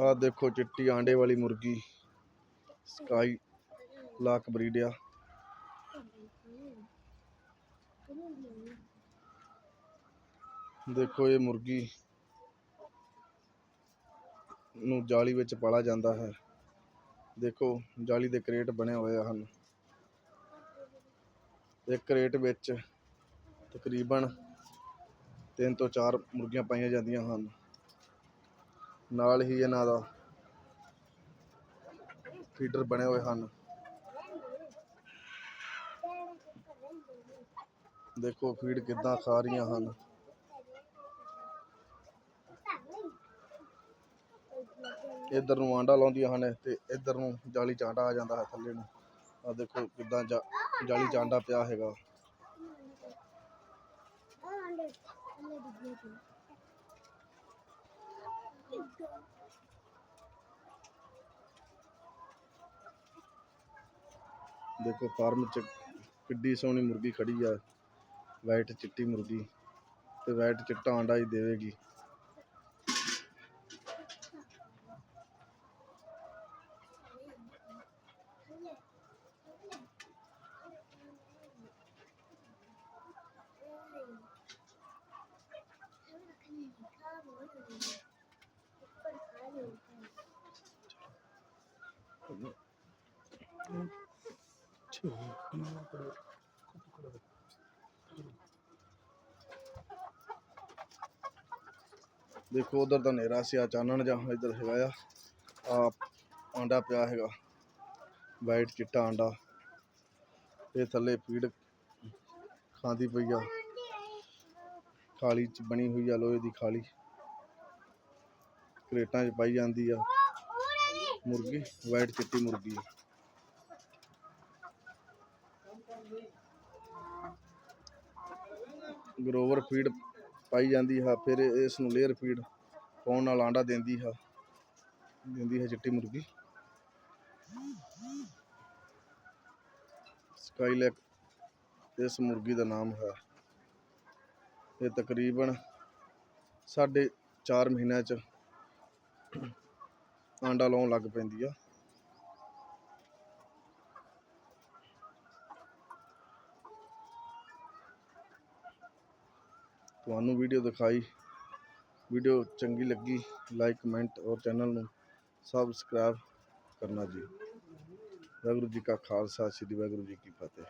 ਆ ਦੇਖੋ ਚਿੱਟੀ ਆਂਡੇ ਵਾਲੀ ਮੁਰਗੀ। ਸਕਾਈ ਲਾਕ ਬਰੀਡਿਆ ਦੇਖੋ ਇਹ ਮੁਰਗੀ ਨੂੰ ਜਾਲੀ ਵਿੱਚ ਪਾਲਾ ਜਾਂਦਾ ਹੈ। ਦੇਖੋ ਜਾਲੀ ਦੇ ਕਰੇਟ ਬਣੇ ਹੋਏ ਹਨ। ਇੱਕ ਕਰੇਟ ਵਿੱਚ ਤਕਰੀਬਨ ਤਿੰਨ ਤੋਂ ਚਾਰ ਮੁਰਗੀਆਂ ਪਾਈਆਂ ਜਾਂਦੀਆਂ ਹਨ। ਨਾਲ ਹੀ ਇਹਨਾਂ ਦਾ ਫੀਡਰ ਬਣੇ ਹੋਏ ਹਨ। ਦੇਖੋ ਫੀਡ ਕਿੱਦਾਂ ਖਾ ਰਹੀਆਂ ਹਨ। ਇੱਧਰ ਨੂੰ ਆਂਡਾ ਲਾਉਂਦੀਆਂ ਹਨ ਤੇ ਇੱਧਰ ਨੂੰ ਜਾਲੀ ਚਾਂਡਾ ਆ ਜਾਂਦਾ ਹੈ ਥੱਲੇ ਨੂੰ। ਆ ਦੇਖੋ ਕਿੱਦਾਂ ਜਾਲੀ ਚਾਂਡਾ ਪਿਆ ਹੈਗਾ। ਦੇਖੋ, ਫਾਰਮ ਚ ਕਿੱਡੀ ਸੋਹਣੀ ਮੁਰਗੀ ਖੜੀ ਆ। ਵਾਈਟ ਚਿੱਟੀ ਮੁਰਗੀ ਤੇ ਵਾਈਟ ਚਿੱਟਾ ਆਂਡਾ ਹੀ ਦੇਵੇਗੀ। ਦੇਖੋ, ਉਧਰ ਤਾਂ ਹਨੇਰਾ ਸੀ ਆ ਚਾਨਣ ਜਾਂ ਇੱਧਰ ਹੈਗਾ ਆ। ਆ ਆਂਡਾ ਪਿਆ ਹੈਗਾ, ਵਾਈਟ ਚਿੱਟਾ ਆਂਡਾ। ਇਹ ਥੱਲੇ ਫੀਡ ਖਾਂਦੀ ਪਈ ਆ। ਖਾਲੀ ਚ ਬਣੀ ਹੋਈ ਆ, ਲੋਹੇ ਦੀ ਖਾਲੀ ਕਰੇਟਾਂ 'ਚ ਪਾਈ ਜਾਂਦੀ ਆ। ਮੁਰਗੀ, ਵਾਈਟ ਚਿੱਟੀ ਮੁਰਗੀ ਗਰੋਵਰ ਫੀਡ ਪਾਈ ਜਾਂਦੀ ਹੈ, ਫਿਰ ਇਸ ਨੂੰ ਲੇਅਰ ਫੀਡ ਪਾਉਣ ਨਾਲ ਆਂਡਾ ਦਿੰਦੀ ਹੈ ਦਿੰਦੀ ਹੈ ਚਿੱਟੀ ਮੁਰਗੀ। ਸਕਾਈਲੈਕ ਇਸ ਮੁਰਗੀ ਦਾ ਨਾਮ ਹੈ। ਇਹ ਤਕਰੀਬਨ ਸਾਢੇ 4 ਮਹੀਨਿਆਂ ਚ ਆਂਡਾ ਲਾਉਣ ਲੱਗ ਪੈਂਦੀ ਆ। ਤੁਹਾਨੂੰ ਵੀਡੀਓ ਦਿਖਾਈ। ਵੀਡੀਓ ਚੰਗੀ ਲੱਗੀ ਲਾਈਕ ਕਮੈਂਟ ਔਰ ਚੈਨਲ ਨੂੰ ਸਬਸਕ੍ਰਾਈਬ ਕਰਨਾ ਜੀ। ਵਾਹਿਗੁਰੂ ਜੀ ਕਾ ਖਾਲਸਾ, ਸ੍ਰੀ ਵਾਹਿਗੁਰੂ ਜੀ ਕੀ ਫਤਿਹ।